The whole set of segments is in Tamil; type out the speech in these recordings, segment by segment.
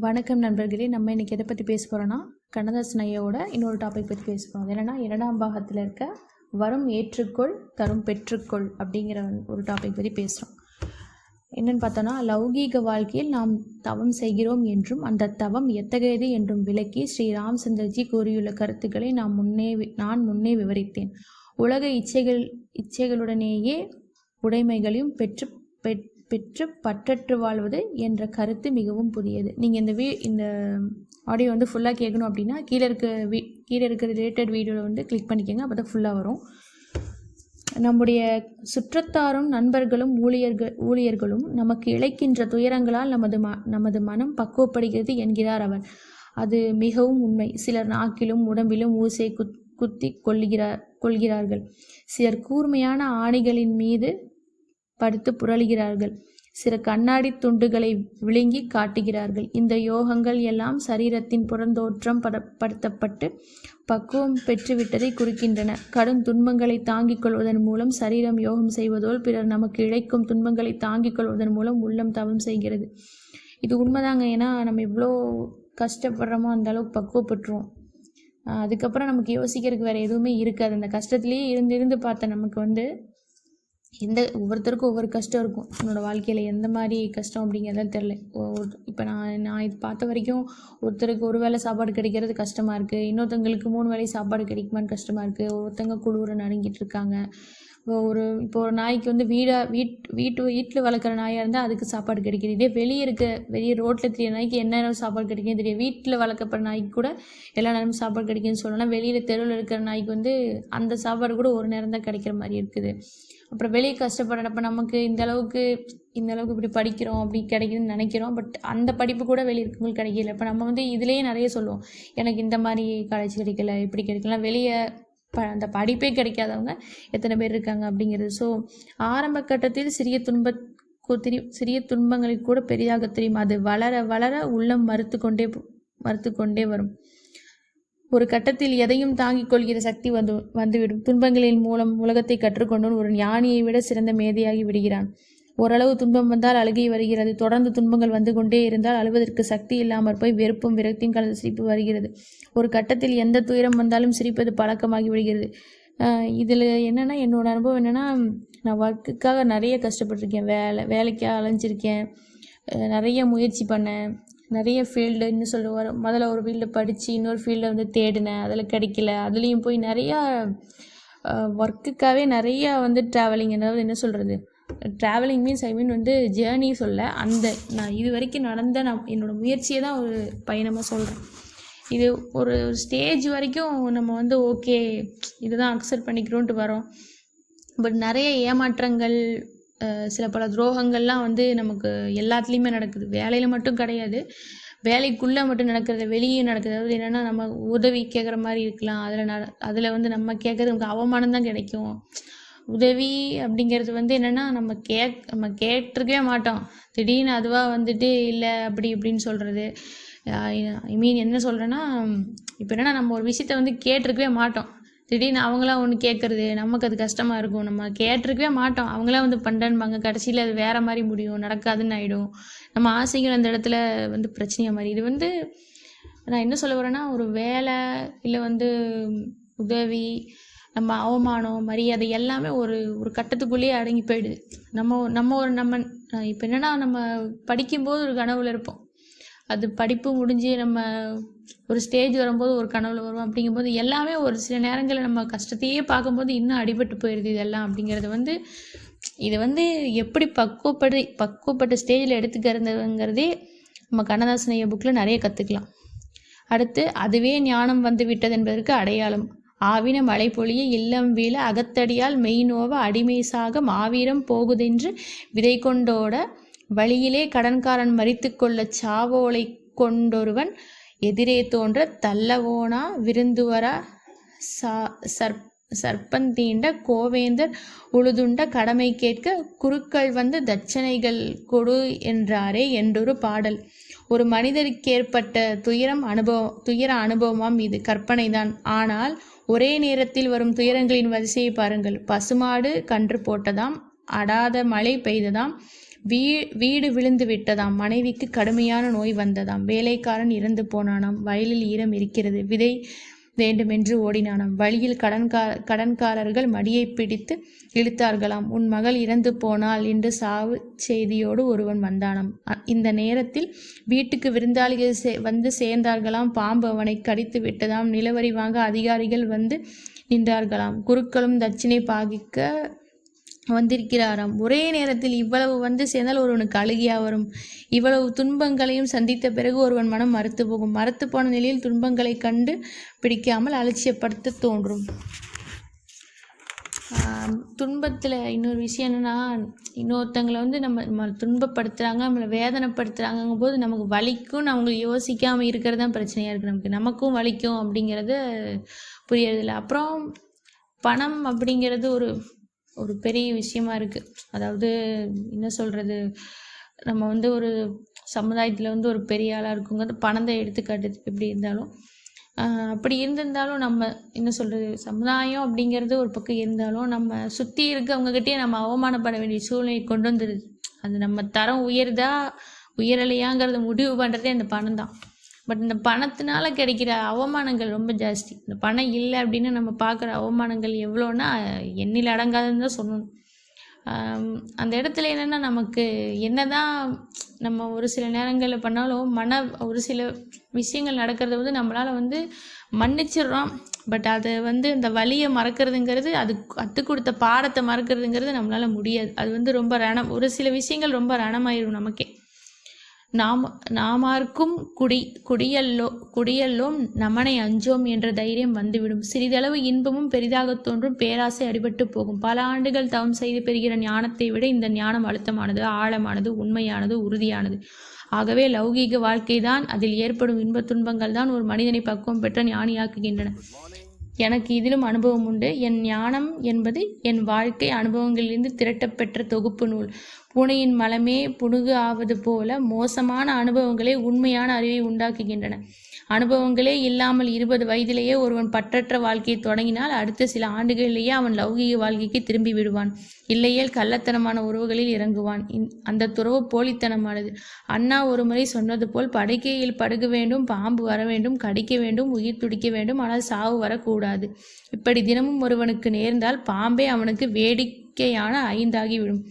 வணக்கம் நண்பர்களே நம்ம இன்றைக்கி எதை பற்றி பேச போகிறோன்னா கண்ணதாசன் ஐயாவோட இன்னொரு டாபிக் பற்றி பேச போகிறோம் என்னென்னா இரண்டாம் பாகத்தில் இருக்க வரும் ஏற்றுக்கொள் தரும் பெற்றுக்கொள் அப்படிங்கிற ஒரு டாபிக் பற்றி பேசுகிறோம் என்னென்னு பார்த்தோன்னா லௌகீக வாழ்க்கையில் நாம் தவம் செய்கிறோம் என்றும் அந்த தவம் எத்தகையது என்றும் விளக்கி ஸ்ரீ ராமச்சந்திரஜி கூறியுள்ள கருத்துக்களை நான் முன்னே நான் முன்னே விவரித்தேன். உலக இச்சைகள் இச்சைகளுடனேயே உடைமைகளையும் பெற்று பெற்- பெற்று பற்றற்று வாழ்வது என்ற கருத்து மிகவும் புதியது. நீங்கள் இந்த வீ இந்த ஆடியோ வந்து ஃபுல்லாக கேட்கணும் அப்படின்னா கீழே இருக்க வீ கீழே இருக்க ரிலேட்டட் வீடியோவில் வந்து கிளிக் பண்ணிக்கோங்க. அப்போ தான் ஃபுல்லாக வரும். நம்முடைய சுற்றத்தாரும் நண்பர்களும் ஊழியர்கள் ஊழியர்களும் நமக்கு இழைக்கின்ற துயரங்களால் நமது ம நமது மனம் பக்குவப்படுகிறது என்கிறார் அவர். அது மிகவும் உண்மை. சிலர் நாக்கிலும் உடம்பிலும் ஊசை குத் குத்தி கொள்கிறார் கொள்கிறார்கள். சிலர் கூர்மையான ஆணிகளின் மீது படுத்து புரளுகிறார்கள். சில கண்ணாடி துண்டுகளை விழுங்கி காட்டுகிறார்கள். இந்த யோகங்கள் எல்லாம் சரீரத்தின் புறந்தோற்றம் படப்படுத்தப்பட்டு பக்குவம் பெற்றுவிட்டதை குறிக்கின்றன. கடும் துன்பங்களை தாங்கிக் கொள்வதன் மூலம் சரீரம் யோகம் செய்வதோல் பிறர் நமக்கு இழைக்கும் துன்பங்களை தாங்கிக் கொள்வதன் மூலம் உள்ளம் தவம் செய்கிறது. இது உண்மைதாங்க. ஏன்னா நம்ம எவ்வளோ கஷ்டப்படுறோமோ அந்த அளவுக்கு பக்குவப்பட்டுருவோம் அதுக்கப்புறம் நமக்கு யோசிக்கிறதுக்கு வேறு எதுவுமே இருக்காது. அந்த கஷ்டத்துலேயே இருந்து இருந்து பார்த்த நமக்கு வந்து எந்த ஒவ்வொருத்தருக்கும் ஒவ்வொரு கஷ்டம் இருக்கும். என்னோடய வாழ்க்கையில் எந்த மாதிரி கஷ்டம் அப்படிங்கிறதெல்லாம் தெரில இப்போ நான் நான் இது பார்த்த வரைக்கும் ஒருத்தருக்கு ஒரு வேளை சாப்பாடு கிடைக்கிறது கஷ்டமாக இருக்குது இன்னொருத்தங்களுக்கு மூணு வேளை சாப்பாடு கிடைக்குமான்னு கஷ்டமாக இருக்குது ஒருத்தங்க குழுவுற நடுங்கிட்டு இருக்காங்க. இப்போ ஒரு இப்போ ஒரு நாய்க்கு வந்து வீடாக வீட் வீட்டு வீட்டில் வளர்க்குற நாயாக இருந்தால் அதுக்கு சாப்பாடு கிடைக்குது. இதே வெளியே இருக்க வெளியே ரோட்டில் தெரிய நாய்க்கு என்ன நேரம் சாப்பாடு கிடைக்கும் தெரியும் வீட்டில் வளர்க்கப்படுற நாய்க்கு கூட எல்லா நேரமும் சாப்பாடு கிடைக்குன்னு சொல்லலாம் வெளியில் தெருவில் இருக்கிற நாய்க்கு வந்து அந்த சாப்பாடு கூட ஒரு நேரம் தான் கிடைக்கிற மாதிரி இருக்குது. அப்புறம் வெளியே கஷ்டப்படுறப்ப நமக்கு இந்த அளவுக்கு இந்த அளவுக்கு இப்படி படிக்கிறோம் அப்படி கிடைக்குதுன்னு நினைக்கிறோம். பட் அந்த படிப்பு கூட வெளியே இருக்கவங்களுக்கு கிடைக்கல. இப்போ நம்ம வந்து இதுலேயே நிறைய சொல்லுவோம். எனக்கு இந்த மாதிரி காலேஜ் கிடைக்கல இப்படி கிடைக்கல வெளியே ப அந்த படிப்பே கிடைக்காதவங்க எத்தனை பேர் இருக்காங்க அப்படிங்கிறது. ஸோ ஆரம்ப கட்டத்தில் சிறிய துன்ப கு- திரி சிறிய துன்பங்களுக்கு கூட பெரிதாக தெரியும். அது வளர வளர உள்ளம் மறுத்து கொண்டே மறுத்து கொண்டே வரும். ஒரு கட்டத்தில் எதையும் தாங்கிக் கொள்கிற சக்தி வந்து வந்துவிடும். துன்பங்களின் மூலம் உலகத்தை கற்றுக்கொண்டவன் ஒரு ஞானியை விட சிறந்த மேதையாகி விடுகிறான். ஓரளவு துன்பம் வந்தால் அழுகை வருகிறது. தொடர்ந்து துன்பங்கள் வந்து கொண்டே இருந்தால் அழுவதற்கு சக்தி இல்லாமற் போய் வெறுப்பும் விரக்தியும் கலந்து சிரிப்பு வருகிறது. ஒரு கட்டத்தில் எந்த துயரம் வந்தாலும் சிரிப்பது பழக்கமாகி விடுகிறது. இதில் என்னென்னா என்னோட அனுபவம் என்னென்னா நான் ஒர்க்குக்காக நிறைய கஷ்டப்பட்டிருக்கேன். வேலை வேலைக்காக அலைஞ்சிருக்கேன். நிறைய முயற்சி பண்ணேன். நிறைய ஃபீல்டு இன்னும் சொல்லுவார். முதல்ல ஒரு ஃபீல்டு படித்து இன்னொரு ஃபீல்டை வந்து தேடினேன். அதில் கிடைக்கல. அதுலேயும் போய் நிறையா ஒர்க்குக்காகவே நிறையா வந்து ட்ராவலிங் அதாவது என்ன சொல்கிறது ட்ராவலிங் மீன்ஸ் ஐ மீன் வந்து ஜேர்னி சொல்ல. அந்த நான் இது வரைக்கும் நடந்த நான் என்னோடய முயற்சியை தான் ஒரு பயணமாக சொல்கிறேன் இது ஒரு ஸ்டேஜ் வரைக்கும் நம்ம வந்து ஓகே இதுதான் அக்செப்ட் பண்ணிக்கிறோன்ட்டு வரோம். பட் நிறைய ஏமாற்றங்கள் சில பல துரோகங்கள்லாம் வந்து நமக்கு எல்லாத்துலேயுமே நடக்குது. வேலையில் மட்டும் கிடையாது. வேலைக்குள்ளே மட்டும் நடக்கிறது வெளியே நடக்குது. அதாவது என்னென்னா நம்ம உதவி கேட்குற மாதிரி இருக்கலாம். அதில் ந அதில் வந்து நம்ம கேட்குறது நமக்கு அவமானம் தான் கிடைக்கும். உதவி அப்படிங்கிறது வந்து என்னென்னா நம்ம கேக் நம்ம கேட்டிருக்கவே மாட்டோம். திடீர்னு அதுவாக வந்துட்டு இல்லை அப்படி இப்படின்னு சொல்கிறது ஐ மீன் என்ன சொல்கிறேன்னா இப்போ என்னென்னா நம்ம ஒரு விஷயத்த வந்து கேட்டிருக்கவே மாட்டோம். திடீர்னு அவங்களா ஒன்று கேட்குறது நமக்கு அது கஷ்டமாக இருக்கும். நம்ம கேட்டிருக்கவே மாட்டோம். அவங்களாம் வந்து பண்ணுறேன்பாங்க கடைசியில் அது வேறு மாதிரி முடியும். நடக்காதுன்னு ஆகிடும் நம்ம ஆசைகள் அந்த இடத்துல வந்து பிரச்சனையாக மாதிரி இது வந்து நான் என்ன சொல்ல வரேன்னா ஒரு வேலை இல்லை வந்து உதவி நம்ம அவமானம் மரியாதை எல்லாமே ஒரு ஒரு கட்டத்துக்குள்ளேயே அடங்கி போயிடுது. நம்ம நம்ம ஒரு நம்ம இப்போ என்னென்னா நம்ம படிக்கும்போது ஒரு கனவுல இருப்போம். அது படிப்பு முடிஞ்சு நம்ம ஒரு ஸ்டேஜ் வரும்போது ஒரு கனவுல வரும் அப்படிங்கும்போது எல்லாமே ஒரு சில நேரங்களில் நம்ம கஷ்டத்தையே பார்க்கும்போது இன்னும் அடிபட்டு போயிடுது இதெல்லாம் அப்படிங்கிறது வந்து இது வந்து எப்படி பக்குவப்படு பக்குவப்பட்ட ஸ்டேஜில் எடுத்துக்கிறதுங்கிறதே நம்ம கண்ணதாசனைய புக்கில் நிறைய கற்றுக்கலாம் அடுத்து அதுவே ஞானம் வந்து விட்டது என்பதற்கு அடையாளம். ஆவின மழை பொழிய இல்லம் வீழ அகத்தடியால் மெய்நோவ அடிமைசாக மாவீரம் போகுதென்று விதை கொண்டோட வழியிலே கடன்காரன் மறித்து கொள்ள சாவோலை கொண்டொருவன் எதிரே தோன்ற தள்ளவோனா விருந்துவரா? சா சர்ப் சர்ப்பந்தீண்ட கோவேந்தர் உழுதுண்ட கடமை கேட்க குருக்கள் வந்து தட்சணைகள் கொடு என்றாரே என்றொரு பாடல். ஒரு மனிதருக்கு ஏற்பட்ட துயரம் அனுபவம் துயர அனுபவமாம் இது கற்பனைதான். ஆனால் ஒரே நேரத்தில் வரும் துயரங்களின் வரிசையை பாருங்கள். பசுமாடு கன்று போட்டதாம் அடாத மழை பெய்ததாம் வீ வீடு விழுந்து விட்டதாம். மனைவிக்கு கடுமையான நோய் வந்ததாம். வேலைக்காரன் இறந்து போனானாம். வயலில் ஈரம் இருக்கிறது. விதை வேண்டுமென்று ஓடினானாம். வழியில் கடன்கா கடன்காரர்கள் மடியை பிடித்து இழுத்தார்களாம். உன் மகள் இறந்து போனாள் என்று சாவு செய்தியோடு ஒருவன் வந்தானாம். அ- இந்த நேரத்தில் வீட்டுக்கு விருந்தாளிகள் சே வந்து சேர்ந்தார்களாம். பாம்பு அவனை கடித்து விட்டதாம். நிலவரி வாங்க அதிகாரிகள் வந்து நின்றார்களாம். குருக்களும் தட்சிணை பாகிக்க வந்திருக்கிறாராம். ஒரே நேரத்தில் இவ்வளவு வந்து சேர்ந்தால் ஒருவனுக்கு அழுகியா வரும். இவ்வளவு துன்பங்களையும் சந்தித்த பிறகு ஒருவன் மனம் மறுத்து போகும். மறுத்து போன நிலையில் துன்பங்களை கண்டு பிடிக்காமல் அலட்சியப்படுத்த தோன்றும். துன்பத்தில் இன்னொரு விஷயம் என்னென்னா இன்னொருத்தங்களை வந்து நம்ம நம்ம துன்பப்படுத்துகிறாங்க நம்மளை வேதனைப்படுத்துகிறாங்கும் போது நமக்கு வலிக்கும் அவங்களுக்கு யோசிக்காமல் இருக்கிறது தான் பிரச்சனையாக இருக்குது நமக்கு. நமக்கும் வலிக்கும் அப்படிங்கிறது புரியறதில்ல. அப்புறம் பணம் அப்படிங்கிறது ஒரு ஒரு பெரிய விஷயமா இருக்குது அதாவது என்ன சொல்கிறது நம்ம வந்து ஒரு சமுதாயத்தில் வந்து ஒரு பெரிய ஆளாக இருக்குங்க பணத்தை எடுத்துக்காட்டு எப்படி இருந்தாலும் அப்படி இருந்திருந்தாலும் நம்ம என்ன சொல்கிறது சமுதாயம் அப்படிங்கிறது ஒரு பக்கம் இருந்தாலும் நம்ம சுற்றி இருக்கவங்ககிட்டயே நம்ம அவமானப்பட வேண்டிய சூழ்நிலை கொண்டு வந்துடுது அது நம்ம தரம் உயருதா உயரலையாங்கிறத முடிவு பண்ணுறதே அந்த பணம் தான் பட் இந்த பணத்தினால கிடைக்கிற அவமானங்கள் ரொம்ப ஜாஸ்தி. இந்த பணம் இல்லை அப்படின்னு நம்ம பார்க்குற அவமானங்கள் எவ்வளோன்னா எண்ணில் அடங்காதுன்னு தான் சொல்லணும். அந்த இடத்துல என்னென்னா நமக்கு என்ன தான் நம்ம ஒரு சில நேரங்களில் பண்ணாலும் மன ஒரு சில விஷயங்கள் நடக்கிறத வந்து நம்மளால் வந்து மன்னிச்சிடுறோம். பட் அதை வந்து அந்த வலியை மறக்கிறதுங்கிறது அது கற்றுக் கொடுத்த பாடத்தை மறக்கிறதுங்கிறது நம்மளால் முடியாது. அது வந்து ரொம்ப ரணம் ஒரு சில விஷயங்கள் ரொம்ப ரணமாயிடும் நமக்கே. நாம் நாமார்க்கும் குடி குடியல்லோ குடியல்லோம் நமனை அஞ்சோம் என்ற தைரியம் வந்துவிடும். சிறிதளவு இன்பமும் பெரிதாக தோன்றும் பேராசை அடிபட்டு போகும். பல ஆண்டுகள் தவம் செய்து பெறுகிற ஞானத்தை விட இந்த ஞானம் அழுத்தமானது ஆழமானது உண்மையானது உறுதியானது. ஆகவே லௌகீக வாழ்க்கைதான் அதில் ஏற்படும் இன்பத் துன்பங்கள் தான் ஒரு மனிதனை பக்குவம் பெற்ற ஞானியாக்குகின்றன. எனக்கு இதிலும் அனுபவம் உண்டு. என் ஞானம் என்பது என் வாழ்க்கை அனுபவங்களிலிருந்து திரட்டப்பெற்ற தொகுப்பு நூல். பூனையின் மலமே புணுகு ஆவது போல மோசமான அனுபவங்களே உண்மையான அறிவை உண்டாக்குகின்றன. அனுபவங்களே இல்லாமல் இருபது வயதிலேயே ஒருவன் பற்றற்ற வாழ்க்கையை தொடங்கினால் அடுத்த சில ஆண்டுகளிலேயே அவன் லௌகீக வாழ்க்கைக்கு திரும்பி விடுவான். இல்லையேல் கள்ளத்தனமான உறவுகளில் இறங்குவான். இந்- அந்த துறவு போலித்தனமானது. அண்ணா ஒருமுறை சொன்னது போல் படுக்கையில் படுக வேண்டும் பாம்பு வர வேண்டும் கடிக்க வேண்டும் உயிர் துடிக்க வேண்டும் ஆனால் சாவு வரக்கூடாது. இப்படி தினமும் ஒருவனுக்கு நேர்ந்தால் பாம்பே அவனுக்கு வேடிக்கையான ஐந்தாகிவிடும்.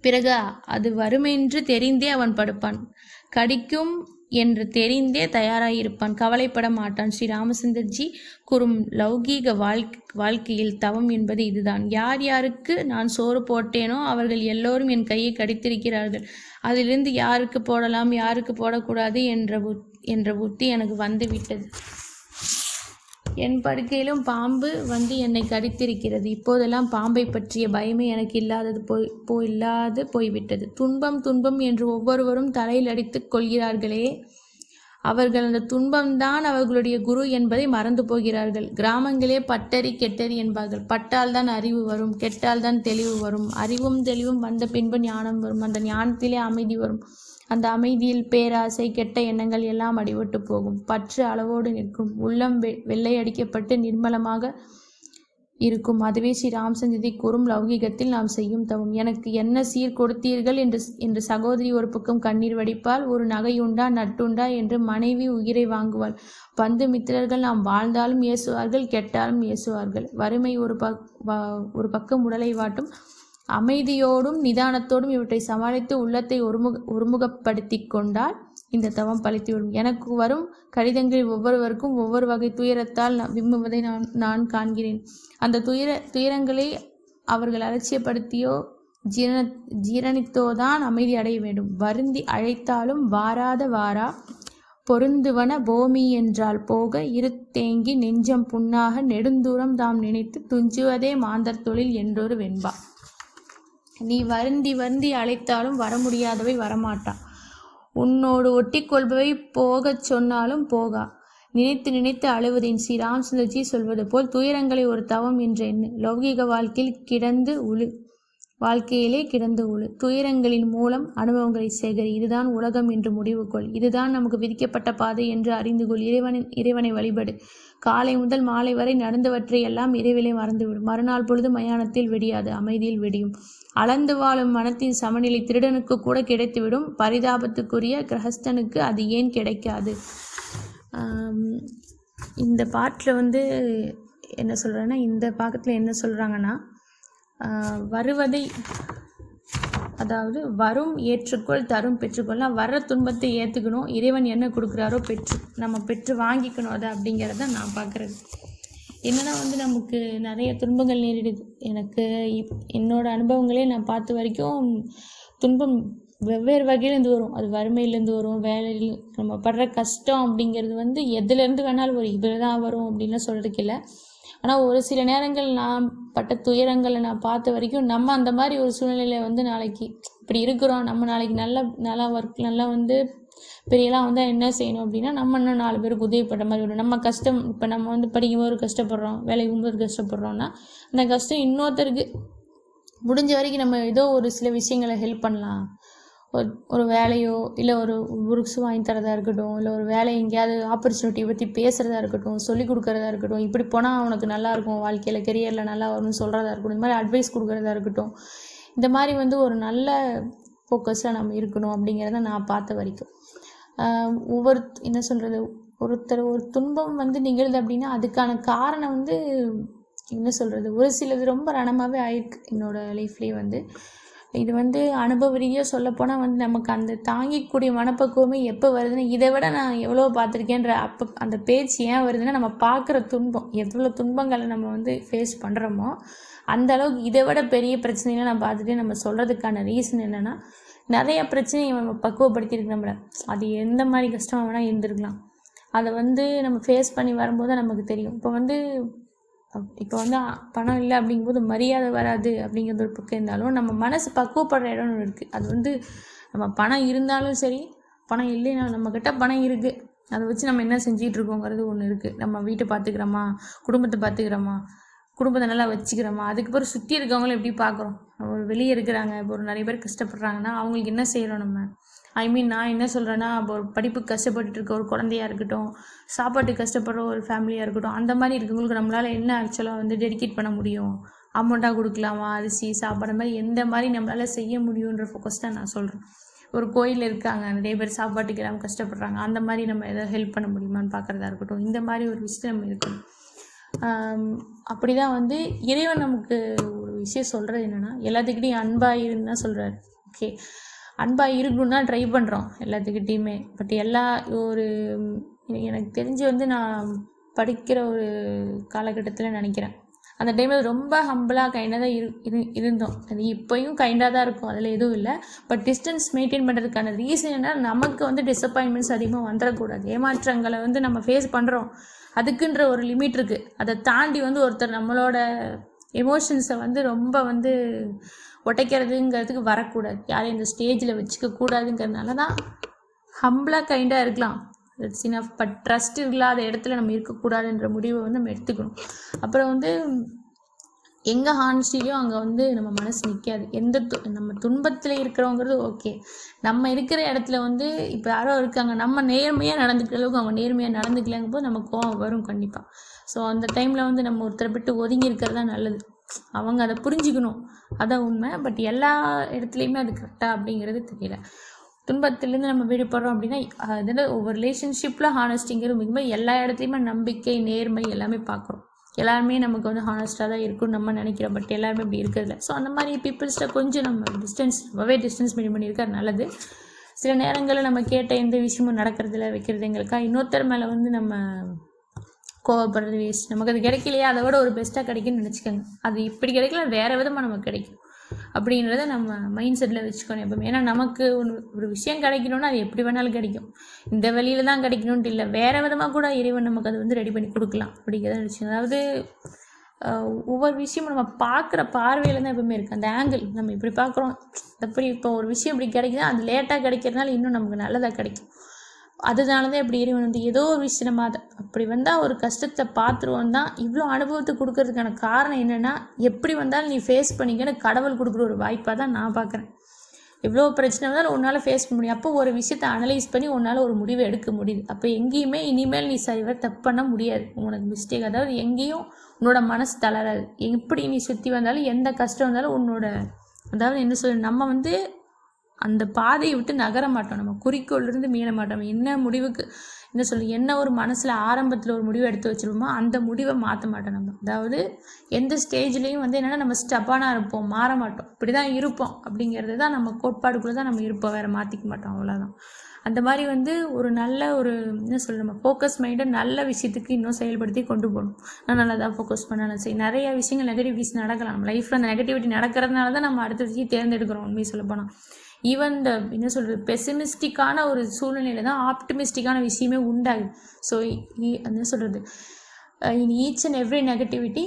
பிறகு அது வருமென்று தெரிந்தே அவன் படுப்பான். கடிக்கும் என்று தெரிந்தே தயாராயிருப்பான். கவலைப்பட மாட்டான். ஸ்ரீ ராமச்சந்திரஜி கூறும் லௌகீக வாழ்க்கை வாழ்க்கையில் தவம் என்பது இதுதான். யார் யாருக்கு நான் சோறு போட்டேனோ அவர்கள் எல்லோரும் என் கையை கடித்திருக்கிறார்கள். அதிலிருந்து யாருக்கு போடலாம் யாருக்கு போடக்கூடாது என்ற புத் என்ற புத்தி எனக்கு வந்துவிட்டது. என் படுக்கையிலும் பாம்பு வந்து என்னை கடித்திருக்கிறது. இப்போதெல்லாம் பாம்பை பற்றிய பயமே எனக்கு இல்லாதது போய் போய் இல்லாது போய்விட்டது. துன்பம் துன்பம் என்று ஒவ்வொருவரும் தலையில் அடித்துக் கொள்கிறார்களே. அவர்கள் அந்த துன்பம்தான் அவர்களுடைய குரு என்பதை மறந்து போகிறார்கள். கிராமங்களே பட்டறி கெட்டறி என்பார்கள். பட்டால் தான் அறிவு வரும் கெட்டால் தான் தெளிவு வரும். அறிவும் தெளிவும் வந்த பின்பு ஞானம் வரும். அந்த ஞானத்திலே அமைதி வரும். அந்த அமைதியில் பேராசை கெட்ட எண்ணங்கள் எல்லாம் அடிபட்டு போகும். பற்று அளவோடு நிற்கும். உள்ளம் வெ வெள்ளை அடிக்கப்பட்டு நிர்மலமாக இருக்கும். அதுவே ஸ்ரீ ராமசந்திரி கூறும் லௌகீகத்தில் நாம் செய்யும் தவம். எனக்கு என்ன சீர் கொடுத்தீர்கள் என்று என்று சகோதரி ஒரு பக்கம் கண்ணீர் வடிப்பால் ஒரு நகையுண்டா நட்டுண்டா என்று மனைவி உயிரை வாங்குவாள். பந்து மித்திரர்கள் நாம் வாழ்ந்தாலும் ஏசுவார்கள் கெட்டாலும் ஏசுவார்கள். வறுமை ஒரு பக் ஒரு பக்கம் உடலை வாட்டும். அமைதியோடும் நிதானத்தோடும் இவற்றை சமாளித்து உள்ளத்தை ஒருமுக ஒருமுகப்படுத்தி கொண்டால் இந்த தவம் பழித்துவிடும் எனக்கு வரும் கடிதங்களில் ஒவ்வொருவருக்கும் ஒவ்வொரு வகை துயரத்தால் விம்முவதை நான் நான் காண்கிறேன். அந்த துயர துயரங்களை அவர்கள் அலட்சியப்படுத்தியோ ஜீரண ஜீரணித்தோதான் அமைதி அடைய வேண்டும். வருந்தி அழைத்தாலும் வாராத வாரா பொருந்துவன பூமி என்றால் போக இருத்தேங்கி நெஞ்சம் புண்ணாக நெடுந்தூரம் தாம் நினைத்து துஞ்சுவதே மாந்தர் தொழில் என்றொரு வெண்பா. நீ வருந்தி வருந்தி அழைத்தாலும் வர முடியாதவை வரமாட்டான் உன்னோடு ஒட்டிக்கொள்பவை போகச் சொன்னாலும் போகா. நினைத்து நினைத்து அழுவதின் ஸ்ரீ ராமச்சந்திரஜி சொல்வது போல் துயரங்களை ஒரு தவம் என்ற எண்ணு லௌகீக வாழ்க்கையில் கிடந்து உழு. வாழ்க்கையிலே கிடந்து உழு. துயரங்களின் மூலம் அனுபவங்களை சேகரி. இதுதான் உலகம் என்று முடிவு கொள். இதுதான் நமக்கு விதிக்கப்பட்ட பாதை என்று அறிந்து கொள். இறைவனின் இறைவனை வழிபடு. காலை முதல் மாலை வரை நடந்தவற்றை எல்லாம் இறைவிலை மறந்துவிடும் மறுநாள் பொழுது மயானத்தில் விடியாது. அமைதியில் விடியும். அளந்து வாழும் மனத்தின் சமநிலை திருடனுக்கு கூட கிடைத்துவிடும். பரிதாபத்துக்குரிய கிரகஸ்தனுக்கு அது ஏன் கிடைக்காது? இந்த பாட்டில் வந்து என்ன சொல்கிறேன்னா இந்த பாக்கத்தில் என்ன சொல்கிறாங்கன்னா வருவதை அதாவது வரும் ஏற்றுக்கொள் தரும் பெற்றுக்கொள்னா வர்ற துன்பத்தை ஏற்றுக்கணும் இறைவன் என்ன கொடுக்குறாரோ பெற்று நம்ம பெற்று வாங்கிக்கணும். அதை அப்படிங்கிறத நான் பார்க்குறது என்னன்னா வந்து நமக்கு நிறைய துன்பங்கள் நேரிடுது. எனக்கு இப் என்னோட அனுபவங்களே நான் பார்த்த வரைக்கும் துன்பம் வெவ்வேறு வகையிலேருந்து வரும். அது வறுமையிலேருந்து வரும் வேலையில் நம்ம படுற கஷ்டம் அப்படிங்கிறது வந்து எதுலேருந்து வேணாலும் வரும். இதில் தான் வரும் அப்படின்லாம் சொல்கிறதுக்கு இல்லை. ஆனால் ஒரு சில நேரங்கள் நான் பட்ட துயரங்களை நான் பார்த்த வரைக்கும் நம்ம அந்த மாதிரி ஒரு சூழ்நிலையில் வந்து நாளைக்கு இப்படி இருக்கிறோம். நம்ம நாளைக்கு நல்ல நல்லா ஒர்க் நல்லா வந்து பெரியலாம் வந்து என்ன செய்யணும் அப்படின்னா நம்ம இன்னும் நாலு பேருக்கு உதவி பண்ணுற மாதிரி வரும் நம்ம கஷ்டம் இப்போ நம்ம வந்து படிக்கும்போது ஒரு கஷ்டப்படுறோம் வேலைக்கு போகும்போது கஷ்டப்படுறோம்னா அந்த கஷ்டம் இன்னொருத்தருக்கு முடிஞ்ச வரைக்கும் நம்ம ஏதோ ஒரு சில விஷயங்களை ஹெல்ப் பண்ணலாம். ஒரு ஒரு வேலையோ இல்லை ஒரு புக்ஸ் வாங்கி தரதா இருக்கட்டும் இல்லை ஒரு வேலை எங்கேயாவது ஆப்பர்ச்சுனிட்டி பற்றி பேசுகிறதா இருக்கட்டும் சொல்லிக் கொடுக்குறதா இருக்கட்டும் இப்படி போனால் அவனுக்கு நல்லா இருக்கும் வாழ்க்கையில் கெரியரில் நல்லா வரும்னு சொல்கிறதா இருக்கட்டும் இந்த மாதிரி அட்வைஸ் கொடுக்குறதா இருக்கட்டும். இந்த மாதிரி வந்து ஒரு நல்ல ஃபோக்கஸாக நம்ம இருக்கணும் அப்படிங்கிறத நான் பார்த்த வரைக்கும். ஒவ்வொரு என்ன சொல்கிறது ஒருத்தர் ஒரு துன்பம் வந்து நிகழுது அப்படின்னா அதுக்கான காரணம் வந்து என்ன சொல்கிறது ஒரு சிலது ரொம்ப ரணமாகவே ஆயிருக்கு என்னோடய லைஃப்லேயே வந்து. இது வந்து அனுபவ ரீதியாக சொல்லப்போனால் வந்து நமக்கு அந்த தாங்கிக்கூடிய மனப்பக்குவமே எப்போ வருதுன்னு இதை விட நான் எவ்வளோ பார்த்துருக்கேன்ற அப்போ அந்த பேச்சு ஏன் வருதுன்னா நம்ம பார்க்குற துன்பம் எவ்வளோ துன்பங்களை நம்ம வந்து ஃபேஸ் பண்ணுறோமோ அந்த அளவுக்கு இதை விட பெரிய பிரச்சனைகளை நான் பார்த்துட்டு நம்ம சொல்கிறதுக்கான ரீசன் என்னென்னா நிறைய பிரச்சனையை நம்ம பக்குவப்படுத்தியிருக்கு நம்மளை. அது எந்த மாதிரி கஷ்டம் வேணால் இருந்திருக்கலாம். அதை வந்து நம்ம ஃபேஸ் பண்ணி வரும்போது நமக்கு தெரியும். இப்போ வந்து இப்போ வந்து பணம் இல்லை அப்படிங்கும்போது மரியாதை வராது அப்படிங்கிறது ஒரு பக்கம் இருந்தாலும் நம்ம மனசு பக்குவப்படுற இடம் ஒன்று இருக்குது அது வந்து நம்ம பணம் இருந்தாலும் சரி பணம் இல்லைனாலும் நம்மக்கிட்ட பணம் இருக்குது அதை வச்சு நம்ம என்ன செஞ்சிகிட்ருக்கோங்கிறது ஒன்று இருக்குது நம்ம வீட்டை பார்த்துக்கிறோமா? குடும்பத்தை பார்த்துக்கிறோமா? குடும்பத்தை நல்லா வச்சுக்கிறோமா? அதுக்கப்புறம் சுற்றி இருக்கவங்களும் எப்படி பார்க்குறோம்? ஒரு வெளியே இருக்கிறாங்க இப்போ ஒரு நிறைய பேர் கஷ்டப்படுறாங்கன்னா அவங்களுக்கு என்ன செய்கிறோம் நம்ம? ஐ மீன் நான் என்ன சொல்கிறேன்னா இப்போ ஒரு படிப்புக்கு கஷ்டப்பட்டு இருக்க ஒரு குழந்தையா இருக்கட்டும் சாப்பாட்டுக்கு கஷ்டப்படுற ஒரு ஃபேமிலியாக இருக்கட்டும் அந்த மாதிரி இருக்கவங்களுக்கு நம்மளால் என்ன ஆக்சுவலாக வந்து டெடிகேட் பண்ண முடியும்? அமௌண்ட்டாக கொடுக்கலாமா? அரிசி சாப்பாடு மாதிரி எந்த மாதிரி நம்மளால் செய்ய முடியுன்ற ஃபோக்கஸ் தான் நான் சொல்கிறேன் ஒரு கோயில் இருக்காங்க நிறைய பேர் சாப்பாட்டுக்கு இல்லாமல் கஷ்டப்படுறாங்க அந்த மாதிரி நம்ம எதாவது ஹெல்ப் பண்ண முடியுமான்னு பார்க்குறதா இருக்கட்டும் இந்த மாதிரி ஒரு விஷயம் நம்ம இருக்கணும். அப்படி தான் வந்து இறைவன் நமக்கு ஒரு விஷயம் சொல்கிறது என்னென்னா எல்லாத்துக்கிட்டையும் அன்பாக இருந்தா சொல்கிறாரு ஓகே அன்பாக இருக்கணும்னு தான் ட்ரை பண்ணுறோம் எல்லாத்துக்கிட்டேயுமே. பட் எல்லா ஒரு எனக்கு தெரிஞ்சு வந்து நான் படிக்கிற ஒரு காலகட்டத்தில் நினைக்கிறேன். அந்த டைமில் ரொம்ப ஹம்பிளாக கைண்டாக தான் இரு இரு இருந்தோம். அது இப்போயும் கைண்டாக தான் இருக்கும் அதில் எதுவும் இல்லை. பட் டிஸ்டன்ஸ் மெயின்டைன் பண்ணுறதுக்கான ரீசன் என்ன நமக்கு வந்து டிசப்பாயின்மெண்ட்ஸ் அதிகமாக வந்துடக்கூடாது ஏமாற்றங்களை வந்து நம்ம ஃபேஸ் பண்ணுறோம் அதுக்குன்ற ஒரு லிமிட் இருக்குது அதை தாண்டி வந்து ஒருத்தர் நம்மளோட எமோஷன்ஸை வந்து ரொம்ப வந்து உடைக்கிறதுங்கிறதுக்கு வரக்கூடாது. யாரையும் இந்த ஸ்டேஜில் வச்சுக்க கூடாதுங்கிறதுனால தான் ஹம்பிளாக கைண்டாக இருக்கலாம். இட்ஸ் இனஃப் பட் ட்ரஸ்ட் இல்லாத இடத்துல நம்ம இருக்கக்கூடாதுன்ற முடிவை வந்து நம்ம எடுத்துக்கணும். அப்புறம் வந்து எங்கே ஹானஸ்டிலையோ அங்கே வந்து நம்ம மனசு நிற்காது எந்த து நம்ம துன்பத்தில் இருக்கிறவங்கிறது ஓகே நம்ம இருக்கிற இடத்துல வந்து இப்போ யாரோ இருக்காங்க நம்ம நேர்மையாக நடந்துக்கிற அளவுக்கு அவங்க நேர்மையாக நடந்துக்கலங்கும் போது நம்ம கோவம் வரும் கண்டிப்பாக ஸோ அந்த டைமில் வந்து நம்ம ஒருத்தரை விட்டு ஒதுங்கி இருக்கிறது தான் நல்லது. அவங்க அதை புரிஞ்சுக்கணும். அதான் உண்மை. பட் எல்லா இடத்துலையுமே அது கரெக்டாக அப்படிங்கிறது தெரியல. துன்பத்திலேருந்து நம்ம விடுபடுறோம் அப்படின்னா அதில் ஒவ்வொரு ரிலேஷன்ஷிப்பில் ஹானஸ்டிங்கிறது மிகவும் எல்லா இடத்துலையுமே நம்பிக்கை நேர்மை எல்லாமே பார்க்குறோம் எல்லாருமே நமக்கு வந்து ஹானஸ்ட்டாக தான் இருக்கும்னு நம்ம நினைக்கிறோம். பட் எல்லாருமே இப்படி இருக்கிறதில்ல. ஸோ அந்த மாதிரி பீப்புள்ஸ்ட்ட கொஞ்சம் நம்ம டிஸ்டன்ஸ் ரொம்பவே டிஸ்டன்ஸ் மெயின் பண்ணியிருக்காரு நல்லது. சில நேரங்களில் நம்ம கேட்ட எந்த விஷயமும் நடக்கிறதில்ல வைக்கிறதுங்களுக்கா இன்னொருத்தர் மேலே வந்து நம்ம கோவப்படுறது வேஸ்ட் நமக்கு அது கிடைக்கலையா அதை விட ஒரு பெஸ்ட்டாக கிடைக்கும்னு நினச்சிக்கோங்க. அது இப்படி கிடைக்கல வேறு விதமாக நமக்கு கிடைக்கும். அப்படின்றத நம்ம மைண்ட் செட்டில் வச்சுக்கணும் எப்பவுமே. ஏன்னா நமக்கு ஒன்று ஒரு விஷயம் கிடைக்கணும்னா அது எப்படி வேணாலும் கிடைக்கும். இந்த வழியில தான் கிடைக்கணுன்ட்டு இல்லை. வேறு விதமாக கூட இறைவன் நமக்கு அது வந்து ரெடி பண்ணி கொடுக்கலாம். அப்படிங்கிறத விஷயம் அதாவது ஆஹ், ஒவ்வொரு விஷயமும் நம்ம பார்க்குற பார்வையில தான் எப்பவுமே இருக்குது அந்த ஆங்கிள் நம்ம இப்படி பார்க்குறோம். எப்படி இப்போ ஒரு விஷயம் இப்படி கிடைக்குதுன்னா அது லேட்டாக கிடைக்கிறதுனால இன்னும் நமக்கு நல்லதாக கிடைக்கும். அதனால தான் இப்படி இறைவன் வந்து ஏதோ ஒரு விஷயம் நம்ம அதை அப்படி வந்தால் ஒரு கஷ்டத்தை பார்த்துருவோம் தான். இவ்வளோ அனுபவத்தை கொடுக்கறதுக்கான காரணம் என்னென்னா எப்படி வந்தாலும் நீ ஃபேஸ் பண்ணிக்கன்னு கடவுள் கொடுக்குற ஒரு வாய்ப்பாக தான் நான் பார்க்குறேன். எவ்வளோ பிரச்சனை வந்தாலும் உன்னால் ஃபேஸ் பண்ண முடியும். அப்போ ஒரு விஷயத்தை அனலைஸ் பண்ணி உன்னால் ஒரு முடிவை எடுக்க முடியுது. அப்போ எங்கேயுமே இனிமேல் நீ சரிவர தப்பு பண்ண முடியாது. உனக்கு மிஸ்டேக் அதாவது எங்கேயும் உன்னோட மனசு தளராது. எப்படி நீ சுற்றி வந்தாலும் எந்த கஷ்டம் வந்தாலும் உன்னோட அதாவது என்ன சொல்ல நம்ம வந்து அந்த பாதையை விட்டு நகர மாட்டோம். நம்ம குறிக்கோள்லேருந்து மீள மாட்டோம். என்ன முடிவுக்கு என்ன சொல்லி என்ன ஒரு மனசில் ஆரம்பத்தில் ஒரு முடிவு எடுத்து வச்சிருவோமோ அந்த முடிவை மாற்ற மாட்டோம் நம்ம. அதாவது எந்த ஸ்டேஜ்லேயும் வந்து என்னென்னா நம்ம ஸ்டப்பானாக இருப்போம் மாற மாட்டோம். இப்படி தான் இருப்போம் அப்படிங்கிறது தான் நம்ம கோட்பாடுக்குள்ளே தான் நம்ம இருப்போம். வேறு மாற்றிக்க மாட்டோம் அவ்வளோதான் அந்த மாதிரி வந்து ஒரு நல்ல ஒரு என்ன சொல்ல நம்ம ஃபோக்கஸ் மைண்டை நல்ல விஷயத்துக்கு இன்னும் செயல்படுத்தி கொண்டு போகணும். நான் நல்லா தான் ஃபோக்கஸ் பண்ணணும் சரி. நிறைய விஷயங்கள் நெகட்டிவிட்டிஸ் நடக்கலாம். நம்ம லைஃப்பில் அந்த நெகட்டிவிட்டி நடக்கிறதுனால தான் நம்ம அடுத்த விஷயம் தேர்ந்தெடுக்கிறோம் உண்மையை சொல்லப்போனால் ஈவன் இந்த என்ன சொல்கிறது பெசிமிஸ்டிக்கான ஒரு சூழ்நிலையில தான் ஆப்டிமிஸ்டிக்கான விஷயமே உண்டாகுது ஸோ என்ன சொல்கிறது in each and every negativity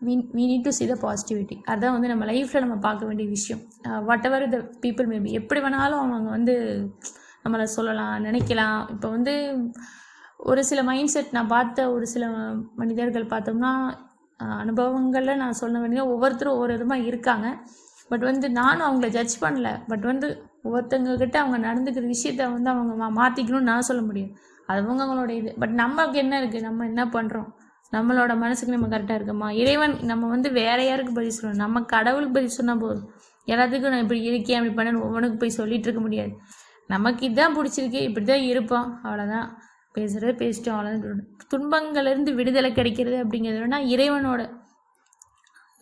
we we need to see the positivity அதுதான் வந்து நம்ம லைஃப்பில் நம்ம பார்க்க வேண்டிய விஷயம். Whatever the people maybe எப்படி வேணாலும் அவங்க வந்து நம்மளை சொல்லலாம் நினைக்கலாம். இப்போ வந்து ஒரு சில மைண்ட் செட் நான் பார்த்த ஒரு சில மனிதர்கள் பார்த்தோம்னா அனுபவங்களில் நான் சொல்ல வேண்டிய ஒவ்வொருத்தரும் ஒவ்வொரு விதமாக இருக்காங்க. பட் வந்து நானும் அவங்கள ஜட்ஜ் பண்ணல. பட் வந்து ஒவ்வொருத்தவங்கக்கிட்ட அவங்க நடந்துக்கிற விஷயத்த வந்து அவங்க மா மாற்றிக்கணும்னு நான் சொல்ல முடியும். அது அவங்க அவங்களோட இது. பட் நமக்கு என்ன இருக்குது நம்ம என்ன பண்ணுறோம் நம்மளோட மனசுக்கு நம்ம கரெக்டாக இருக்குமா? இறைவன் நம்ம வந்து வேற யாருக்கு பதில் சொல்லணும்? நம்ம கடவுளுக்கு பதில் சொன்னால் போதும். எல்லாத்துக்கும் நான் இப்படி இருக்கேன் அப்படி பண்ணேன் ஒவ்வொன்றுக்கு போய் சொல்லிட்டு இருக்க முடியாது. நமக்கு இதுதான் பிடிச்சிருக்கு. இப்படி தான் இருப்போம். அவ்வளோதான் பேசுகிறது பேசிட்டோம். அவ்வளோதான் துன்பங்கள்லேருந்து விடுதலை கிடைக்கிறது அப்படிங்கிறதுனா இறைவனோட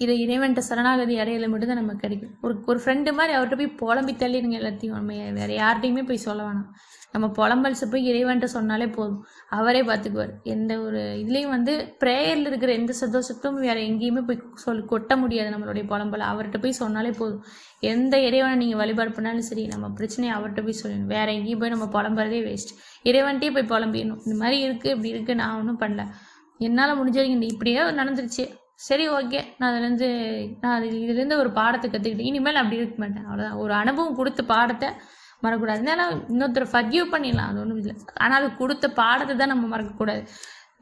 இதை இறைவன்ட்ட சரணாகதி அடையில மட்டும்தான் நமக்கு கிடைக்கும். ஒரு ஒரு ஃப்ரெண்டு மாதிரி அவர்கிட்ட போய் புலம்பி தள்ளிடுங்க எல்லாத்தையும். நம்ம வேறு யார்கிட்டையுமே போய் சொல்ல வேணாம். நம்ம புலம்பல்ஸை போய் இறைவன்ட்ட சொன்னாலே போதும். அவரே பார்த்துக்குவார் எந்த ஒரு இதுலேயும் வந்து ப்ரேயரில் இருக்கிற எந்த சந்தோஷத்தும் வேறு எங்கேயுமே போய் சொல் கொட்ட முடியாது நம்மளுடைய புலம்பல். அவர்கிட்ட போய் சொன்னாலே போதும். எந்த இறைவனை நீங்கள் வழிபாடு பண்ணாலும் சரி நம்ம பிரச்சனையை அவர்கிட்ட போய் சொல்லணும் வேறு எங்கேயும் போய் நம்ம புலம்புறதே வேஸ்ட் இறைவன்ட்டே போய் புலம்பிடணும். இந்த மாதிரி இருக்குது இப்படி இருக்குது நான் ஒன்றும் பண்ணல. என்னால் முடிஞ்ச வரைக்கும் இந்த இப்படியே நடந்துருச்சு. சரி ஓகே. நான் அதுலேருந்து நான் அது இதுலேருந்து ஒரு பாடத்தை கற்றுக்கிட்டேன் இனிமேல் அப்படி இருக்க மாட்டேன். அவ்வளோதான் ஒரு அனுபவம் கொடுத்த பாடத்தை மறக்கக்கூடாது. ஏன்னா இன்னொருத்தரை ஃபர்கியூ பண்ணிடலாம். அது ஒன்றும் இல்லை. ஆனால் அது கொடுத்த பாடத்தை தான் நம்ம மறக்கக்கூடாது.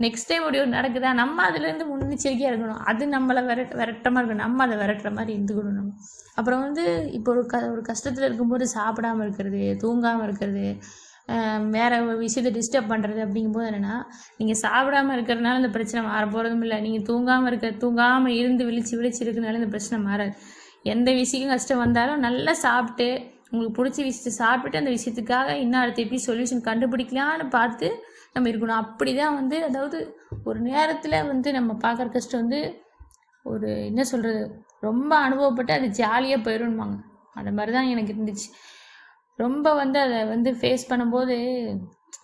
நெக்ஸ்ட் டைம் அப்படி ஒரு நடக்குதா? நம்ம அதுலேருந்து முன்னெச்சரிக்கையாக இருக்கணும். அது நம்மளை விரட்ட விரட்டமாக இருக்கணும். நம்ம அதை விரட்டுற மாதிரி இருந்துக்கணும் நம்ம. அப்புறம் வந்து இப்போ ஒரு க ஒரு கஷ்டத்தில் இருக்கும்போது சாப்பிடாம இருக்கிறது தூங்காமல் இருக்கிறது வேற ஒரு விஷயத்தை டிஸ்டர்ப் பண்ணுறது அப்படிங்கும்போது என்னென்னா நீங்கள் சாப்பிடாம இருக்கிறதுனால இந்த பிரச்சனை மாற போகிறதும் இல்லை. நீங்கள் தூங்காமல் இருக்க தூங்காமல் இருந்து விழிச்சு விழிச்சு இருக்கனால இந்த பிரச்சனை மாறாது. எந்த விஷயம் கஷ்டம் வந்தாலும் நல்லா சாப்பிட்டு உங்களுக்கு பிடிச்ச விஷயத்தை சாப்பிட்டு அந்த விஷயத்துக்காக இன்னும் அடுத்து எப்படி சொல்யூஷன் கண்டுபிடிக்கலான்னு பார்த்து நம்ம இருக்கணும். அப்படி தான் வந்து அதாவது ஒரு நேரத்தில் வந்து நம்ம பார்க்குற கஷ்டம் வந்து ஒரு என்ன சொல்கிறது ரொம்ப அனுபவப்பட்டு அது ஜாலியாக போயிடும்பாங்க அந்த மாதிரி தான் எனக்கு இருந்துச்சு. ரொம்ப வந்து அதை வந்து ஃபேஸ் பண்ணும்போது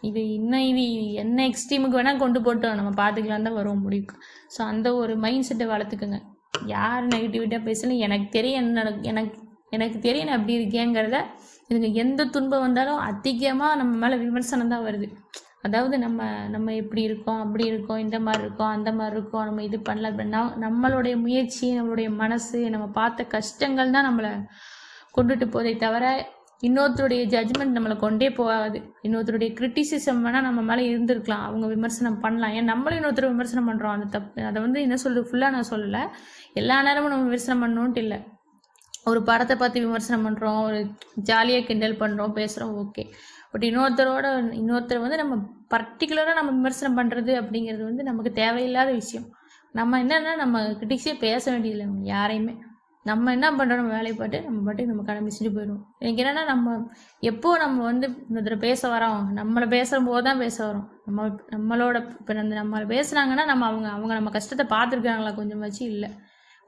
இது இன்னும் இது என்ன எக்ஸ்ட்ரீமுக்கு வேணால் கொண்டு போட்டோம். நம்ம பார்த்துக்கலாம் தான் வரும் முடிவுக்கு. ஸோ அந்த ஒரு மைண்ட் செட்டை வளர்த்துக்குங்க. யார் நெகட்டிவிட்டியாக பேசணும் எனக்கு தெரியும் என்ன எனக்கு எனக்கு தெரியும் நான் எப்படி இருக்கேங்கிறத இதுங்க எந்த துன்பம் வந்தாலும் அதிகமாக நம்ம மேலே விமர்சனம் தான் வருது. அதாவது நம்ம நம்ம எப்படி இருக்கோம் அப்படி இருக்கோம் இந்த மாதிரி இருக்கோம் அந்த மாதிரி இருக்கோம் நம்ம இது பண்ணல அப்படின்னா நம்மளுடைய முயற்சி நம்மளுடைய மனசு நம்ம பார்த்த கஷ்டங்கள் தான் நம்மளை கொண்டுட்டு போதே தவிர இன்னொருத்தருடைய ஜட்ஜ்மெண்ட் நம்மளை கொண்டே போகாது. இன்னொருத்தருடைய கிரிட்டிசிசம் வேணால் நம்ம மேலே இருந்திருக்கலாம். அவங்க விமர்சனம் பண்ணலாம். ஏன்? நம்மளும் இன்னொருத்தர் விமர்சனம் பண்ணுறோம் அந்த தப்பு அதை வந்து என்ன சொல்கிறது ஃபுல்லாக நான் சொல்லலை. எல்லா நேரமும் நம்ம விமர்சனம் பண்ணணுன்ட்டு இல்லை. ஒரு படத்தை பார்த்து விமர்சனம் பண்ணுறோம் ஒரு ஜாலியாக கிண்டல் பண்ணுறோம் பேசுகிறோம் ஓகே. பட் இன்னொருத்தரோட இன்னொருத்தர் வந்து நம்ம பர்டிகுலராக நம்ம விமர்சனம் பண்ணுறது அப்படிங்கிறது வந்து நமக்கு தேவையில்லாத விஷயம். நம்ம என்னென்னா நம்ம கிட்டிக்ஸே பேச வேண்டியதில்லை. யாரையுமே. நம்ம என்ன பண்ணுறோம் நம்ம வேலையை பாட்டு நம்ம பாட்டு நம்ம கடமை செஞ்சு போயிடுவோம். எனக்கு என்னென்னா நம்ம எப்போ நம்ம வந்து இன்னொருத்தர் பேச வரோம்? நம்மளை பேசும்போது தான் பேச வரோம். நம்ம நம்மளோட இப்போ அந்த நம்மளை பேசுனாங்கன்னா நம்ம அவங்க அவங்க நம்ம கஷ்டத்தை பார்த்துருக்காங்களா கொஞ்சமாச்சு இல்லை.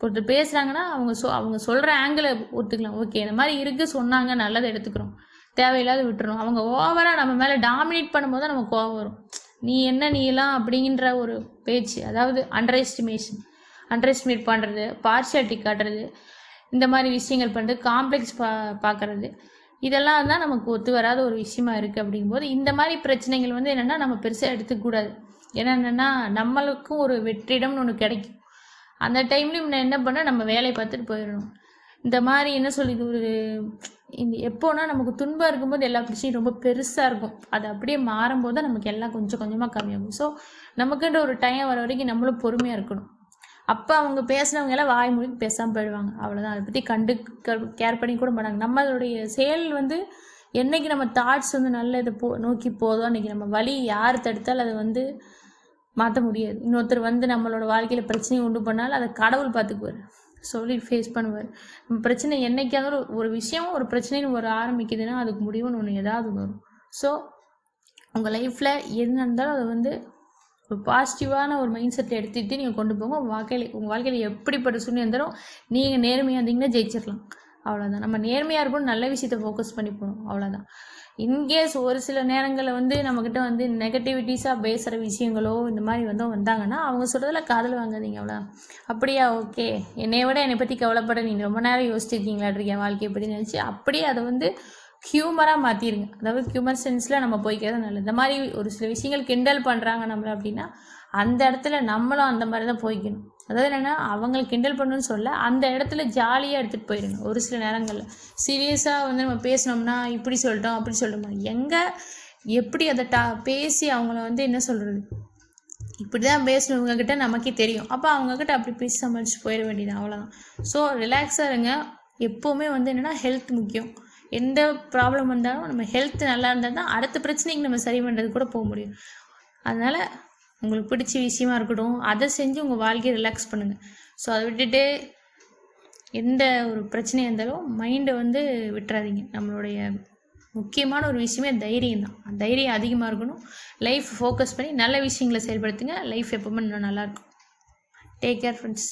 ஒருத்தர் பேசுகிறாங்கன்னா அவங்க சொ அவங்க சொல்கிற ஆங்கிளை ஒத்துக்கலாம். ஓகே இந்த மாதிரி இருக்குது சொன்னாங்க நல்லதை எடுத்துக்கிறோம். தேவையில்லாத விட்டுறோம். அவங்க ஓவராக நம்ம மேலே டாமினேட் பண்ணும்போது தான் நமக்கு கோவம் வரும். நீ என்ன நீ எல்லாம் அப்படிங்கிற ஒரு பேச்சு அதாவது அண்டர் எஸ்டிமேஷன் அண்டர் எஸ்டிமேட் பண்ணுறது பார்ஷியாலிட்டி காட்டுறது இந்த மாதிரி விஷயங்கள் பண்ணுறது காம்ப்ளெக்ஸ் பா பார்க்குறது இதெல்லாம் தான் நமக்கு ஒத்து வராத ஒரு விஷயமா இருக்குது அப்படிங்கும்போது இந்த மாதிரி பிரச்சனைகள் வந்து என்னென்னா நம்ம பெருசாக எடுத்துக்கூடாது ஏன்னா என்னென்னா நம்மளுக்கும் ஒரு வெற்றிடம்னு ஒன்று கிடைக்கும். அந்த டைம்லையும் நான் என்ன பண்ண நம்ம வேலையை பார்த்துட்டு போயிடணும். இந்த மாதிரி என்ன சொல்லுது ஒரு இந்த எப்போனா நமக்கு துன்பம் இருக்கும்போது எல்லா பிரச்சனையும் ரொம்ப பெருசாக இருக்கும். அது அப்படியே மாறும்போது தான் நமக்கு எல்லாம் கொஞ்சம் கொஞ்சமாக கம்மியாகும். ஸோ நமக்குன்ற ஒரு டைம் வர வரைக்கும் நம்மளும் பொறுமையாக இருக்கணும். அப்போ அவங்க பேசுனவங்க எல்லாம் வாய் மொழி பேசாமல் போயிடுவாங்க. அவ்வளோதான் அதை பற்றி கண்டு கேர் பண்ணி கூட மாட்டாங்க. நம்மளுடைய செயல் வந்து என்னைக்கு நம்ம தாட்ஸ் வந்து நல்ல இதை போ நோக்கி போதோ அன்றைக்கி நம்ம வழி யார் தடுத்தாலும் அதை வந்து மாற்ற முடியாது. இன்னொருத்தர் வந்து நம்மளோட வாழ்க்கையில் பிரச்சனையை உண்டு பண்ணாலும் அதை கடவுள் பார்த்துக்குவார். சொல்லி ஃபேஸ் பண்ணுவார். நம்ம பிரச்சனை என்றைக்காவது ஒரு ஒரு விஷயம் ஒரு பிரச்சனைன்னு ஒரு ஆரம்பிக்குதுன்னா அதுக்கு முடிவுன்னு ஒன்று ஏதாவது வரும். ஸோ உங்கள் லைஃப்பில் எது நடந்தாலும் அதை வந்து ஒரு பாசிட்டிவான ஒரு மைண்ட் செட்டில் எடுத்துகிட்டு நீங்கள் கொண்டு போங்க. உங்கள் வாழ்க்கையில் உங்கள் வாழ்க்கையில் எப்படிப்பட்ட சூழ்நிலை இருந்தாலும் நீங்கள் நேர்மையாக இருந்தீங்கன்னா ஜெயிச்சிடலாம் அவ்வளோதான் நம்ம நேர்மையாக இருக்கணும் நல்ல விஷயத்தை ஃபோக்கஸ் பண்ணி போகணும் அவ்வளோதான் இன்கேஸ் ஒரு சில நேரங்களில் வந்து நம்மக்கிட்ட வந்து நெகட்டிவிட்டிஸாக பேசுகிற விஷயங்களோ இந்த மாதிரி வந்து வந்தாங்கன்னா அவங்க சொல்கிறதுல காதல் வாங்காதீங்க. அவ்வளோ அப்படியா? ஓகே என்னை விட என்னை பற்றி கவலைப்பட நீங்கள் ரொம்ப நேரம் யோசிச்சிருக்கீங்களா யோசிச்சிருக்கீங்களாட்ருக்கேன் வாழ்க்கையை பற்றி நினச்சி அப்படியே அதை வந்து ஹியூமராக மாற்றிடுங்க அதாவது ஹியூமர் சென்ஸில் நம்ம போய்க்கிறது நல்லது. இந்த மாதிரி ஒரு சில விஷயங்கள் கிண்டல் பண்ணுறாங்க நம்மளை அப்படின்னா அந்த இடத்துல நம்மளும் அந்த மாதிரி தான் போய்க்கணும். அதாவது என்னென்னா அவங்களை கிண்டல் பண்ணணும்னு சொல்ல அந்த இடத்துல ஜாலியாக எடுத்துகிட்டு போயிடுங்க ஒரு சில நேரங்களில். சீரியஸாக வந்து நம்ம பேசினோம்னா இப்படி சொல்லிட்டோம் அப்படி சொல்லிட்டோம் எங்கே எப்படி அதை டா பேசி அவங்கள வந்து என்ன சொல்கிறது இப்படி தான் பேசணுங்க நமக்கே தெரியும். அப்போ அவங்கக்கிட்ட அப்படி பேசி சமாளித்து போயிட வேண்டியது அவ்வளோதான் ஸோ ரிலாக்ஸாக இருங்க. எப்போவுமே வந்து என்னென்னா ஹெல்த் முக்கியம். எந்த ப்ராப்ளம் வந்தாலும் நம்ம ஹெல்த் நல்லா இருந்தால் தான் அடுத்த பிரச்சனைக்கு நம்ம சரி பண்ணுறது கூட போக முடியும். அதனால் உங்களுக்கு பிடிச்ச விஷயமா இருக்கட்டும் அதை செஞ்சு உங்கள் வாழ்க்கையை ரிலாக்ஸ் பண்ணுங்கள் ஸோ அதை விட்டுட்டு எந்த ஒரு பிரச்சனையாக இருந்தாலும் மைண்டை வந்து விட்டுறாதீங்க. நம்மளுடைய முக்கியமான ஒரு விஷயமே தைரியம் தான். தைரியம் அதிகமாக இருக்கணும். லைஃப் ஃபோக்கஸ் பண்ணி நல்ல விஷயங்களை செயல்படுத்துங்க. லைஃப் எப்பவுமே இன்னும் நல்லாயிருக்கும் டேக் கேர் ஃப்ரெண்ட்ஸ்